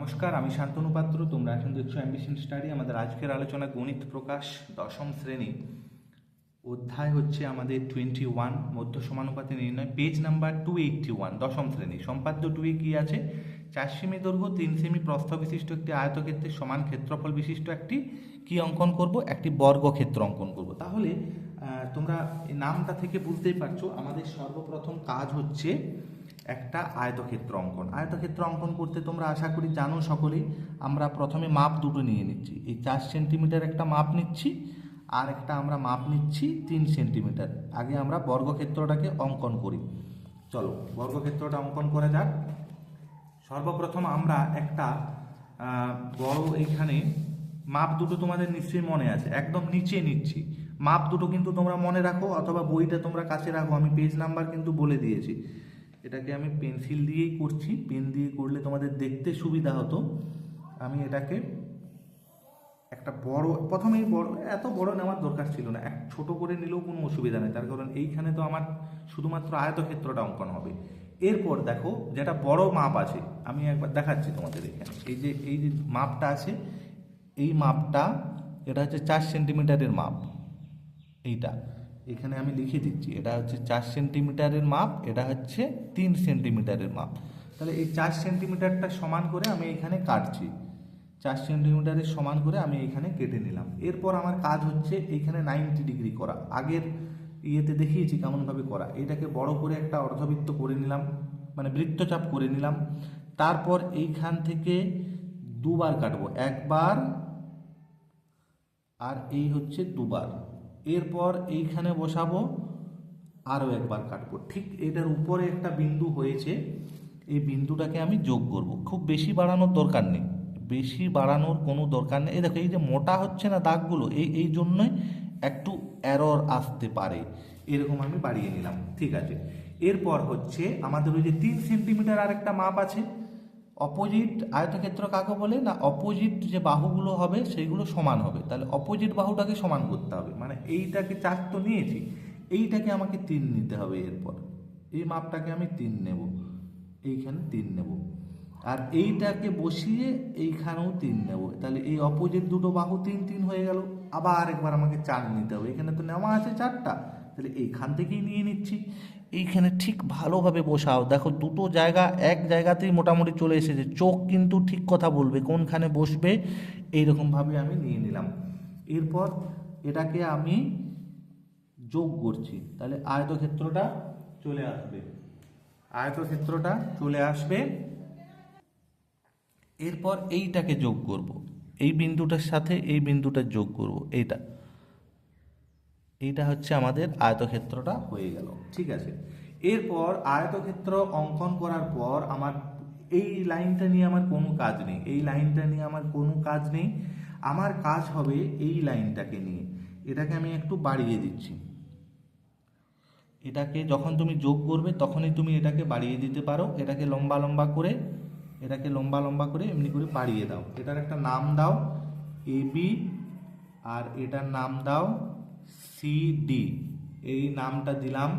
নমস্কার, আমি শান্তনু পাত্র। তোমরা এখন দেখছ অ্যাম্বিশন স্টাডি আমাদের আজকের আলোচনা গণিত প্রকাশ, দশম শ্রেণি। অধ্যায় হচ্ছে আমাদের টোয়েন্টি ওয়ান মধ্য সমানুপাতে নির্ণয়। Page number two eighty one দশম শ্রেণি। সম্পাদ্য টুয়ে কি আছে? চার সেমি দৈর্ঘ্য, তিন সেমি প্রস্থ বিশিষ্ট একটি আয়তক্ষেত্রের সমান ক্ষেত্রফল বিশিষ্ট একটি। কি অঙ্কন করব? একটি বর্গক্ষেত্র অঙ্কন করব। তাহলে তোমরা নামটা থেকে বুঝতেই পারছ, আমাদের সর্বপ্রথম কাজ হচ্ছে একটা আয়তক্ষেত্র অঙ্কন। আয়তক্ষেত্র অঙ্কন করতে তোমরা আশা করি জানো সকলেই, আমরা প্রথমে মাপ দুটো নিয়ে নিচ্ছি। এই চার সেন্টিমিটার একটা মাপ নিচ্ছি, আর একটা আমরা মাপ নিচ্ছি তিন সেন্টিমিটার। আগে আমরা বর্গক্ষেত্রটাকে অঙ্কন করি। চলো, বর্গক্ষেত্রটা অঙ্কন করা যাক। সর্বপ্রথম আমরা একটা বড় এইখানে মাপ দুটো তোমাদের নিশ্চয়ই মনে আছে। একদম নিচে নিচ্ছি। মাপ দুটো কিন্তু তোমরা মনে রাখো, অথবা বইটা তোমরা কাছে রাখো। আমি পেজ নাম্বার কিন্তু বলে দিয়েছি। এটাকে আমি পেন্সিল দিয়েই করছি। পেন দিয়ে করলে তোমাদের দেখতে সুবিধা হতো। আমি এটাকে একটা বড়, প্রথমেই বড়, এত বড় নেওয়ার দরকার ছিল না। এক ছোট করে নিলেও কোনো অসুবিধা নেই। তার কারণ এইখানে তো আমার শুধুমাত্র আয়তক্ষেত্রটা অঙ্কন হবে। এরপর দেখো, যেটা বড় মাপ আছে, আমি একবার দেখাচ্ছি তোমাদের এখানে। এই যে এই যে মাপটা আছে, এই মাপটা, এটা হচ্ছে চার সেন্টিমিটারের মাপ। এইটা। এখানে আমি লিখে দিচ্ছি, এটা হচ্ছে চার সেন্টিমিটারের মাপ, এটা হচ্ছে তিন সেন্টিমিটারের মাপ। তাহলে এই চার সেন্টিমিটারটা সমান করে আমি এখানে কাটছি। চার সেন্টিমিটারের সমান করে আমি এখানে কেটে নিলাম। এরপর আমার কাজ হচ্ছে এইখানে নাইনটি ডিগ্রি করা। আগের ইয়েতে দেখিয়েছি কেমনভাবে করা। এটাকে বড় করে একটা অর্ধবৃত্ত করে নিলাম মানে বৃত্তচাপ করে নিলাম। তারপর এইখান থেকে দুবার কাটবো, একবার আর এই হচ্ছে দুবার। এরপর এইখানে বসাবো আরও একবার কাটবো। ঠিক এটার উপরে একটা বিন্দু হয়েছে, এই বিন্দুটাকে আমি যোগ করব। খুব বেশি বাড়ানোর দরকার নেই। বেশি বাড়ানোর কোনো দরকার নেই। এই দেখো, এই যে মোটা হচ্ছে না দাগগুলো, এই এই জন্যই একটু অ্যারর আসতে পারে। এরকম আমি বাড়িয়ে নিলাম। ঠিক আছে। এরপর হচ্ছে আমাদের ওই যে তিন সেন্টিমিটার আর একটা মাপ আছে অপোজিট আয়তক্ষেত্র কাকে বলে? না অপোজিট যে বাহুগুলো হবে সেইগুলো সমান হবে। তাহলে অপোজিট বাহুটাকে সমান করতে হবে। মানে এইটাকে চার তো নিয়েছি, এইটাকে আমাকে তিন নিতে হবে এরপর। এই মাপটাকে আমি তিন নেব, এইখানে তিন নেব। আর এইটাকে বসিয়ে এইখানেও তিন নেব। তাহলে এই অপোজিট দুটো বাহু তিন তিন হয়ে গেল। আবার আরেকবার আমাকে চার নিতে হবে। এখানে তো নেওয়া আছে চারটা। তাহলে এইখান থেকেই নিয়ে নিচ্ছি। এইখানে ঠিক ভালোভাবে বসাও। দেখো দুটো জায়গা, এক জায়গাতেই মোটামুটি চলে এসেছে। চোখ কিন্তু ঠিক কথা বলবে, কোনখানে বসবে এইরকমভাবে আমি নিয়ে নিলাম। এরপর এটাকে আমি যোগ করছি। তাহলে আয়তক্ষেত্রটা চলে আসবে। আয়তক্ষেত্রটা চলে আসবে। এরপর এইটাকে যোগ করব। এই বিন্দুটার সাথে এই বিন্দুটা যোগ করব। এইটা। এইটা হচ্ছে আমাদের আয়তক্ষেত্রটা হয়ে গেল, ঠিক আছে? এরপর আয়তক্ষেত্র অঙ্কন করার পর আমার এই লাইনটা নিয়ে আমার কোনো কাজ নেই, এই লাইনটা নিয়ে আমার কোনো কাজ নেই, আমার কাজ হবে এই লাইনটাকে নিয়ে। এটাকে আমি একটু বাড়িয়ে দিচ্ছি। এটাকে যখন তুমি যোগ করবে তখনই তুমি এটাকে বাড়িয়ে দিতে পারো, এটাকে লম্বা লম্বা করে, এটাকে লম্বা লম্বা করে এমনি করে বাড়িয়ে দাও। এটার একটা নাম দাও, এ বি, আর এটার নাম দাও সি ডি এই নামটা দিলাম,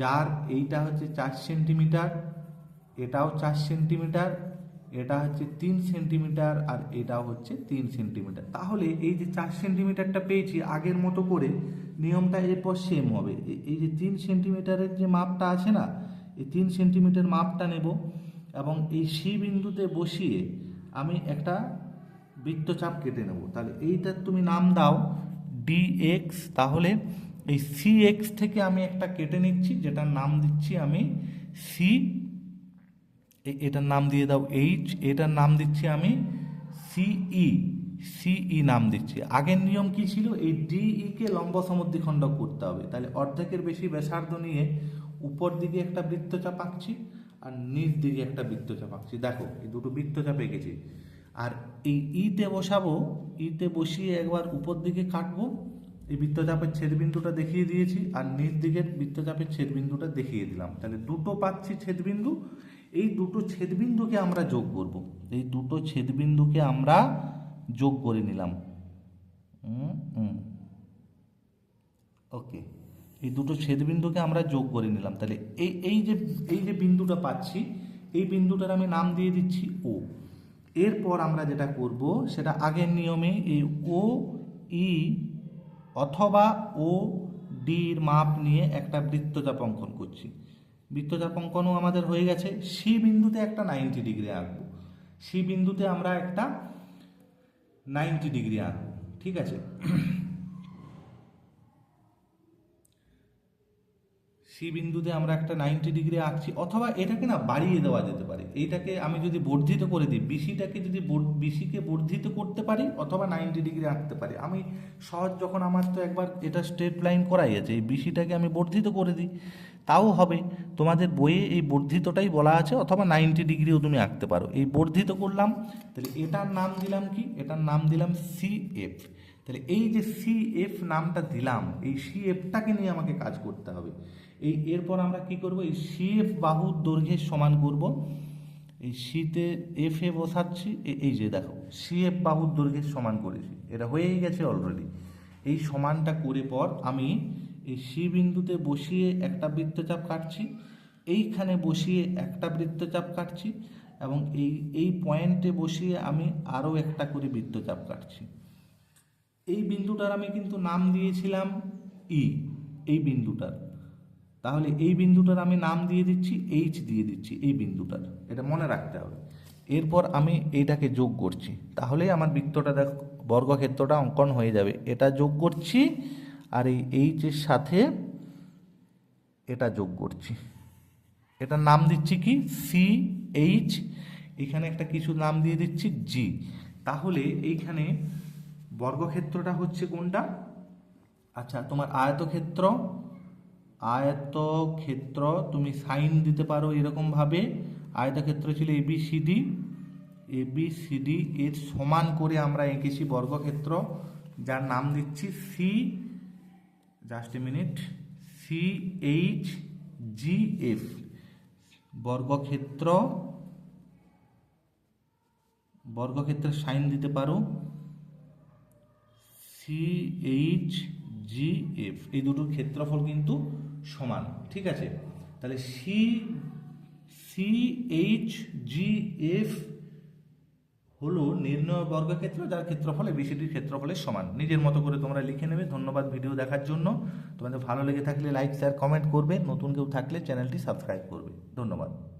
যার এইটা হচ্ছে চার সেন্টিমিটার, এটাও চার সেন্টিমিটার, এটা হচ্ছে তিন সেন্টিমিটার আর এটাও হচ্ছে তিন সেন্টিমিটার। তাহলে এই যে চার সেন্টিমিটারটা পেয়েছি আগের মতো করে, নিয়মটা এরপর সেম হবে। এই যে তিন সেন্টিমিটারের যে মাপটা আছে না, এই তিন সেন্টিমিটার মাপটা নেব এবং এই সি বিন্দুতে বসিয়ে আমি একটা বৃত্তচাপ কেটে নেব। তাহলে এইটার তুমি নাম দাও ডি এক্স তাহলে এই সি এক্স থেকে আমি একটা কেটে নিচ্ছি, যেটার নাম দিচ্ছি আমি সি এটার নাম দিয়ে দাও এইচ এটার নাম দিচ্ছি আমি সিই সিই নাম দিচ্ছি। আগের নিয়ম কি ছিল? এই ডিই কে লম্ব সমদ্বিখণ্ড করতে হবে। তাহলে অর্ধেকের বেশি ব্যাসার্ধ নিয়ে উপর দিকে একটা বৃত্তচাপ আঁকছি আর নিচ দিকে একটা বৃত্তচাপ আঁকছি। দেখো, এই দুটো বৃত্তচাপ এঁকেছি আর এই ইতে বসাবো, ইতে বসিয়ে একবার উপর দিকে কাটবো। এই বৃত্তচাপের ছেদবিন্দুটা দেখিয়ে দিয়েছি, আর নিচ দিকের বৃত্তচাপের ছেদবিন্দুটা দেখিয়ে দিলাম। তাহলে দুটো পাচ্ছি ছেদবিন্দু, এই দুটো ছেদবিন্দুকে আমরা যোগ করব। এই দুটো ছেদবিন্দুকে আমরা যোগ করে নিলাম। ওকে, এই দুটো ছেদবিন্দুকে আমরা যোগ করে নিলাম। তাহলে এই এই যে এই যে বিন্দুটা পাচ্ছি, এই বিন্দুটার আমি নাম দিয়ে দিচ্ছি ও। এরপর আমরা যেটা করব, সেটা আগের নিয়মে এই ও, ই অথবা ও, ডির মাপ নিয়ে একটা বৃত্তচাপ অঙ্কন করছি। বৃত্তচাপ অঙ্কনও আমাদের হয়ে গেছে। সি বিন্দুতে একটা নাইনটি ডিগ্রি আঁকবো। সি বিন্দুতে আমরা একটা নাইনটি ডিগ্রি আঁকবো। ঠিক আছে? সি বিন্দুতে আমরা একটা নাইনটি ডিগ্রি আঁকছি, অথবা এটাকে না বাড়িয়ে দেওয়া যেতে পারে। এইটাকে আমি যদি বর্ধিত করে দিই বিসিটাকে যদি বিসিকে বর্ধিত করতে পারি, অথবা নাইনটি ডিগ্রি আঁকতে পারি। আমি সহজ যখন আমার তো একবার এটা স্ট্রেট লাইন করাই আছে, এই বিসিটাকে আমি বর্ধিত করে দিই, তাও হবে। তোমাদের বইয়ে এই বর্ধিতটাই বলা আছে, অথবা নাইনটি ডিগ্রিও তুমি আঁকতে পারো। এই বর্ধিত করলাম, তাহলে এটার নাম দিলাম কি? এটার নাম দিলাম সি এফ তাহলে এই যে সি এফ নামটা দিলাম, এই সি এফটাকে নিয়ে আমাকে কাজ করতে হবে। এই এরপর আমরা কি করব? এই সি এফ বাহুর দৈর্ঘ্যের সমান করব। এই সিতে এফ এ বসাচ্ছি। এই যে দেখো সি এফ বাহুর দৈর্ঘ্যের সমান করেছি। এটা হয়েই গেছে অলরেডি এই সমানটা করে পর আমি এই সি বিন্দুতে বসিয়ে একটা বৃত্তচাপ কাটছি। এইখানে বসিয়ে একটা বৃত্তচাপ কাটছি এবং এই এই পয়েন্টে বসিয়ে আমি আরও একটা করে বৃত্তচাপ কাটছি। এই বিন্দুটার আমি কিন্তু নাম দিয়েছিলাম ই এই বিন্দুটার। তাহলে এই বিন্দুটার আমি নাম দিয়ে দিচ্ছি এইচ দিয়ে দিচ্ছি এই বিন্দুটার। এটা মনে রাখতে হবে। এরপর আমি এইটাকে যোগ করছি। তাহলেই আমার বৃত্তটা দেখ, বর্গক্ষেত্রটা অঙ্কন হয়ে যাবে। এটা যোগ করছি আর এই এইচের সাথে এটা যোগ করছি। এটার নাম দিচ্ছি কি? সি এইচ এখানে একটা কিছু নাম দিয়ে দিচ্ছি জি তাহলে এইখানে বর্গক্ষেত্রটা হচ্ছে কোনটা? আচ্ছা তোমার আয়তক্ষেত্র আয়তক্ষেত্র তুমি সাইন দিতে পারো এরকমভাবে। আয়তক্ষেত্র ছিল A B C D. A B C D এর সমান করে আমরা এঁকেছি বর্গক্ষেত্র, যার নাম দিচ্ছি C just a minute C H G F বর্গক্ষেত্র বর্গক্ষেত্রের সাইন দিতে পারো সি এইচ জি এফ এই দুটোর ক্ষেত্রফল কিন্তু সমান, ঠিক আছে? তাহলে C C H G F হলো নির্ণয় বর্গক্ষেত্র, যার ক্ষেত্রফল বিসিডির ক্ষেত্রফলের সমান। নিজের মতো করে তোমরা লিখে নেবে। ধন্যবাদ ভিডিও দেখার জন্য। তোমাদের ভালো লেগে থাকলে লাইক, শেয়ার, কমেন্ট করবে। নতুন কেউ থাকলে চ্যানেলটি সাবস্ক্রাইব করবে। ধন্যবাদ।